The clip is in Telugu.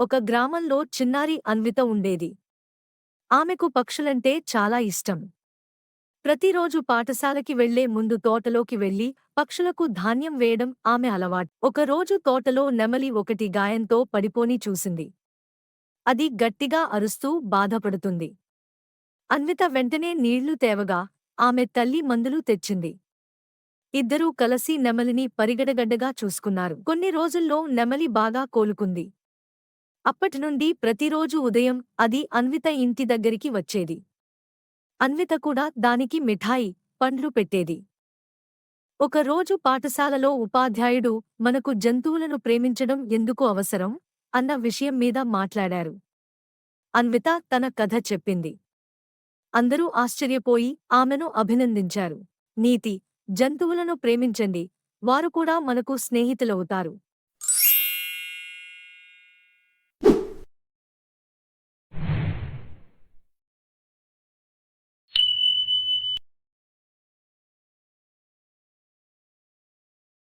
ఒక గ్రామంలో చిన్నారి అన్విత ఉండేది. ఆమెకు పక్షులంటే చాలా ఇష్టం. ప్రతిరోజు పాఠశాలకి వెళ్ళే ముందు తోటలోకి వెళ్ళి పక్షులకు ధాన్యం వేయడం ఆమె అలవాటు. ఒకరోజు తోటలో నెమలి ఒకటి గాయంతో పడిపోని చూసింది. అది గట్టిగా అరుస్తూ బాధపడుతుంది. అన్విత వెంటనే నీళ్ళు తేవగా ఆమె తల్లి మందులు తెచ్చింది. ఇద్దరూ కలసి నెమలిని పరిగడగడ్డగా చూసుకున్నారు. కొన్ని రోజుల్లో నెమలి బాగా కోలుకుంది. అప్పటినుండి ప్రతిరోజు ఉదయం అది అన్విత ఇంటి దగ్గరికి వచ్చేది. అన్విత కూడా దానికి మిఠాయి పండ్లు పెట్టేది. ఒకరోజు పాఠశాలలో ఉపాధ్యాయుడు మనకు జంతువులను ప్రేమించడం ఎందుకు అవసరం? అన్న విషయం మీద మాట్లాడారు. అన్విత తన కథ చెప్పింది. అందరూ ఆశ్చర్యపోయి ఆమెను అభినందించారు. నీతి జంతువులను ప్రేమించండి. వారు కూడా మనకు స్నేహితులవుతారు.